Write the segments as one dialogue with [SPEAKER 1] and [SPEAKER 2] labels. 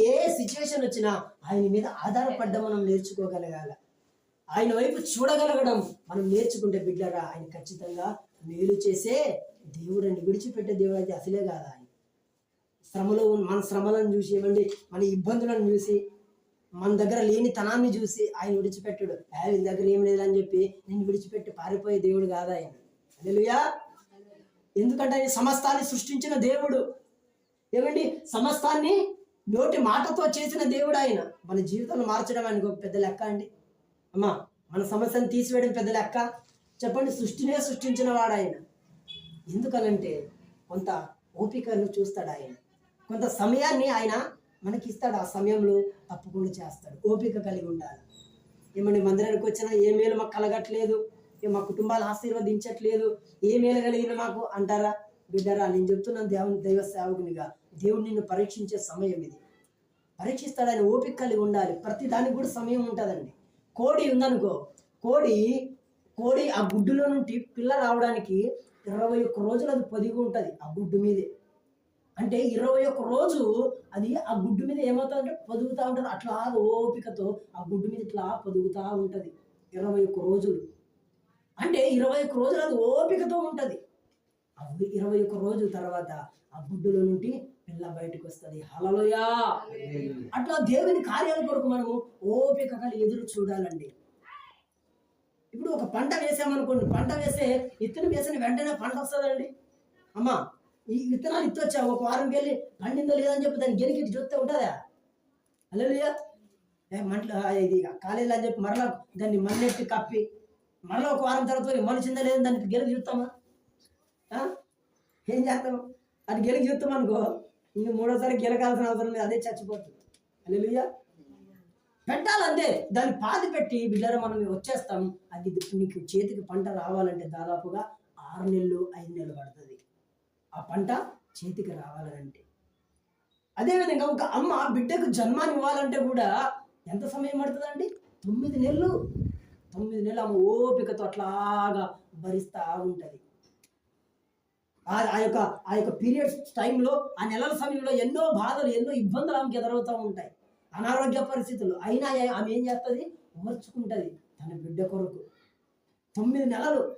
[SPEAKER 1] ఏ situation వచ్చినా ఆయన మీద ఆధారపడ్డం మనం నేర్చుకోగలగాల. ఆయన వైపు చూడగలగడం మనం నేర్చుకుంటే బిడ్డరా ఆయన ఖచ్చితంగా మేలు చేసే దేవుడు అండి విడిచిపెట్టే దేవుడు అయితే అసలే కాదు ఆయన. శ్రమలో మన శ్రమలను చూసి ఇవ్వండి మన ఇబ్బందులను చూసి మన దగ్గర లేని తనాన్ని చూసి ఆయన విడిచిపెట్టాడు. ఆయన దగ్గర ఏం లేదని చెప్పి నేను విడిచిపెట్టి పారిపోయే దేవుడు కాదు ఆయన. హల్లెలూయా. ఎందుకంటే ఆయన సమస్తాన్ని సృష్టించిన దేవుడు. ఏమండి సమస్తాన్ని నోటి మాటతో చేసిన దేవుడు ఆయన. మన జీవితాన్ని మార్చడం ఆయనకు పెద్ద లెక్క అండి. అమ్మా మన సమస్యను తీసివేయడం పెద్ద లెక్క. చెప్పండి సృష్టినే సృష్టించిన వాడు ఆయన. ఎందుకనంటే కొంత ఓపికను చూస్తాడు ఆయన. కొంత సమయాన్ని ఆయన మనకి ఇస్తాడు ఆ సమయంలో తప్పకుండా చేస్తాడు. ఓపిక కలిగి ఉండాలి. ఏమండి మందిరానికి వచ్చినా ఏ మేలు మాకు కలగట్లేదు. ఏ మా కుటుంబాలు ఆశీర్వదించట్లేదు. ఏ మేలు కలిగిన మాకు అంటారా? బిడ్డరా నేను చెప్తున్నాను దేవుని దైవ సేవకునిగా. దేవుడు నిన్ను పరీక్షించే సమయం ఇది. పరీక్షిస్తాడని ఓపిక కలిగి ఉండాలి. ప్రతి దానికి కూడా సమయం ఉంటుందండి. కోడి ఉందనుకో కోడి కోడి ఆ గుడ్డులో నుండి పిల్ల రావడానికి ఇరవై ఒక్క రోజులు అది పొదిగి ఉంటుంది ఆ గుడ్డు మీదే. అంటే ఇరవై ఒక్క రోజు అది ఆ గుడ్డు మీద ఏమవుతుందంటే పొదుగుతూ ఉంటుంది. అట్లా ఓపికతో ఆ గుడ్డు మీద ఇట్లా పొదుగుతూ ఉంటుంది ఇరవై ఒక్క రోజులు. అంటే ఇరవై ఒక్క రోజులు అది ఓపికతో ఉంటుంది. ఇరవై ఒక్క రోజు తర్వాత ఆ గుడ్డులో నుండి పిల్ల బయటకు వస్తుంది హలలోయా అట్లా దేవుని కార్యాల కొరకు మనము ఓపిక కలిగి ఎదురు చూడాలండి. ఇప్పుడు ఒక పంట వేసామనుకోండి పంట వేస్తే ఇత్తనం వేసిన వెంటనే పంట వస్తుందండి. అమ్మా ఈ విత్తనాలు ఇత్తొచ్చా ఒక వారంకి వెళ్ళి పండిందో లేదని చెప్పి దాన్ని గెలికి చూస్తే ఉంటుందా? అల్లెలుయ్యా ఏ మంటలు ఇది కాలేజీలో అని చెప్పి మరలా దాన్ని మన్నెట్టి కప్పి మరలా ఒక వారం తర్వాత మొలిచిందా లేదని దాన్ని గెలికి చూస్తామా? ఏం చేస్తాం? అది గెలికి చూస్తాం అనుకో ఇంక మూడోసారి గెలకాల్సిన అవసరం లేదు అదే చచ్చిపోతుంది. అల్లెలుయ్యా పెట్టాలంతే. దాన్ని పాతి పెట్టి బిడ్డర మనం వచ్చేస్తాం. అది నీకు చేతికి పంట రావాలంటే దాదాపుగా ఆరు నెలలు ఐదు నెలలు పడుతుంది. ఆ పంట చేతికి రావాలంటే. అదేవిధంగా ఒక అమ్మ బిడ్డకు జన్మాన్ని ఇవ్వాలంటే కూడా ఎంత సమయం పడుతుందండి? తొమ్మిది నెలలు. తొమ్మిది నెలలు ఆమె ఓపికతో అట్లాగా భరిస్తూ ఉంటుంది. ఆ ఆ యొక్క ఆ యొక్క పీరియడ్స్ టైంలో ఆ నెలల సమయంలో ఎన్నో బాధలు ఎన్నో ఇబ్బందులు ఆమెకి ఎదురవుతూ ఉంటాయి. అనారోగ్య పరిస్థితులు అయినా ఆమె ఏం చేస్తుంది? ఓర్చుకుంటుంది తన బిడ్డ కొరకు. తొమ్మిది నెలలు.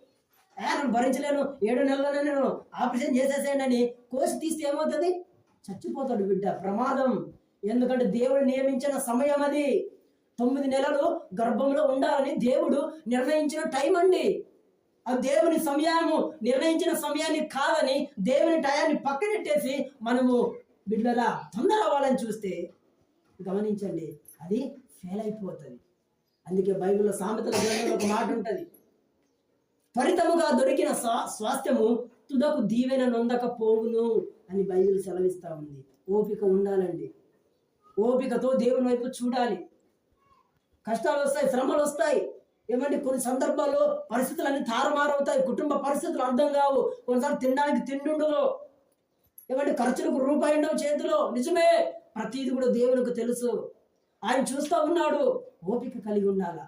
[SPEAKER 1] ఏ నేను భరించలేను. ఏడు నెలలోనే నేను ఆపరేషన్ చేసేసేయండి అని కోసి తీస్తే ఏమవుతుంది? చచ్చిపోతాడు బిడ్డ. ప్రమాదం. ఎందుకంటే దేవుడు నియమించిన సమయం అది. తొమ్మిది నెలలు గర్భంలో ఉండాలని దేవుడు నిర్ణయించిన టైం అండి. దేవుని సమయము నిర్ణయించిన సమయాన్ని కాదని దేవుని టయాన్ని పక్కనెట్టేసి మనము బిడ్డలా తొందర అవ్వాలని చూస్తే గమనించండి అది ఫెయిల్ అయిపోతుంది. అందుకే బైబిల్లో సామెతల గ్రంథంలో ఒక మాట ఉంటుంది. త్వరితముగా దొరికిన స్వా- స్వాస్థ్యము తుదకు దీవెన నొందక పోవును అని బైబిల్ సెలవిస్తూ ఉంది. ఓపిక ఉండాలండి. ఓపికతో దేవుని వైపు చూడాలి. కష్టాలు వస్తాయి శ్రమలు వస్తాయి. ఏమంటే కొన్ని సందర్భాల్లో పరిస్థితులు అన్ని తారుమారవుతాయి. కుటుంబ పరిస్థితులు అర్థం కావు. కొన్నిసార్లు తినడానికి తిండుండదు. ఏమంటే ఖర్చులకు రూపాయి ఉండవు చేతిలో. నిజమే ప్రతీది కూడా దేవునికి తెలుసు. ఆయన చూస్తూ ఉన్నాడు. ఓపిక కలిగి ఉండాలా?